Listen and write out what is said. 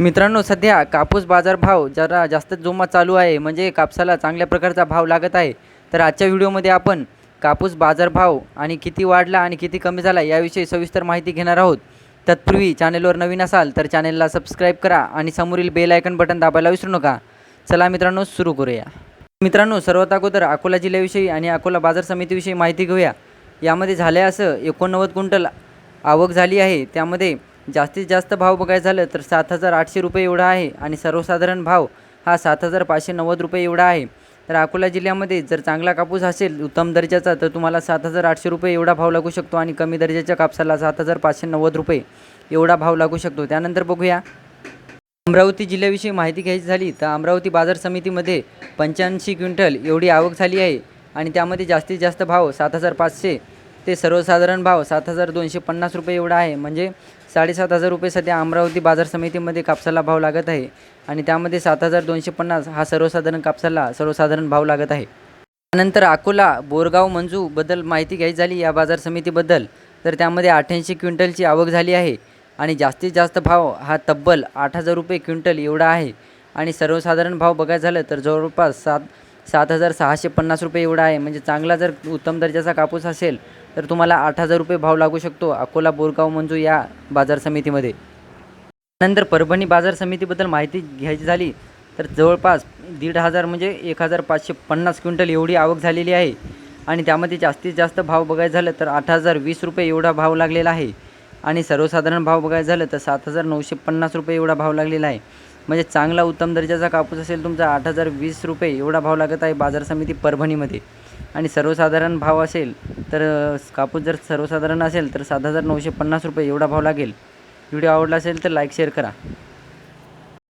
मित्रांनो सध्या कापूस बाजारभाव जरा जास्त जोमात चालू आहे. म्हणजे कापसाला चांगल्या प्रकारचा भाव लागत आहे. तर आजच्या व्हिडिओमध्ये आपण कापूस बाजारभाव आणि किती वाढला आणि किती कमी झाला याविषयी सविस्तर माहिती घेणार आहोत. तत्पूर्वी चॅनेलवर नवीन असाल तर चॅनेलला सबस्क्राईब करा आणि समोरील बेल आयकन बटन दाबायला विसरू नका. चला मित्रांनो सुरू करूया. मित्रांनो सर्वात अगोदर अकोला जिल्ह्याविषयी आणि अकोला बाजार समितीविषयी माहिती घेऊया. यामध्ये झाले असं एकोणनव्वद क्विंटल आवक झाली आहे. त्यामध्ये जास्तीत जास्त भाव बघायचं झालं तर सात हजार आठशे रुपये एवढा आहे आणि सर्वसाधारण भाव हा सात हजार पाचशे नव्वद रुपये एवढा आहे. तर अकोला जिल्ह्यामध्ये जर चांगला कापूस असेल उत्तम दर्जाचा तर तुम्हाला सात हजार आठशे रुपये एवढा भाव लागू शकतो आणि कमी दर्जाच्या कापसाला सात हजार पाचशे नव्वद रुपये एवढा भाव लागू शकतो. त्यानंतर बघूया. अमरावती जिल्ह्याविषयी माहिती घ्यायची झाली तर अमरावती बाजार समितीमध्ये पंच्याऐंशी क्विंटल एवढी आवक झाली आहे आणि त्यामध्ये जास्तीत जास्त भाव सात हजार पाचशे ते सर्वसाधारण भाव सात हजार दोनशे पन्नास रुपये एवढा आहे. म्हणजे साडेसात हजार रुपये सध्या अमरावती बाजार समितीमध्ये कापसाला भाव लागत आहे आणि त्यामध्ये सात हजार दोनशे पन्नास हा सर्वसाधारण कापसाला सर्वसाधारण भाव लागत आहे. त्यानंतर अकोला बोरगाव मंजूबद्दल माहिती घ्यायची झाली या बाजार समितीबद्दल. तर त्यामध्ये अठ्ठ्याऐंशी क्विंटलची आवक झाली आहे आणि जास्तीत जास्त भाव हा तब्बल आठ हजार रुपये क्विंटल एवढा आहे. आणि सर्वसाधारण भाव बघायचं झालं तर जवळपास सात सात हजार सहाशे पन्नास रुपये एवढा आहे. म्हणजे चांगला जर उत्तम दर्जाचा कापूस असेल तर तुम्हाला आठ हजार रुपये भाव लागू शकतो अकोला बोरगाव मंजू या बाजार समितीमध्ये. नंतर परभणी बाजार समितीबद्दल माहिती घ्यायची झाली तर जवळपास दीड हजार म्हणजे एक हजार पाचशे पन्नास क्विंटल एवढी आवक झालेली आहे. आणि त्यामध्ये जास्तीत जास्त भाव बघायचं झालं तर आठ हजार वीस रुपये एवढा भाव लागलेला आहे. आणि सर्वसाधारण भाव बघायचं झालं तर सात हजार नऊशे पन्नास रुपये एवढा भाव लागलेला आहे. म्हणजे चांगला उत्तम दर्जाचा कापूस असेल तुमचा आठ हजार वीस रुपये एवढा भाव लागत आहे बाजार समिती परभणीमध्ये. आणि सर्वसाधारण भाव असेल तर कापूस जर सर्वसाधारण असेल तर सात हजार नऊशे पन्नास रुपये एवढा भाव लागेल. व्हिडिओ आवडला असेल तर लाईक शेअर करा.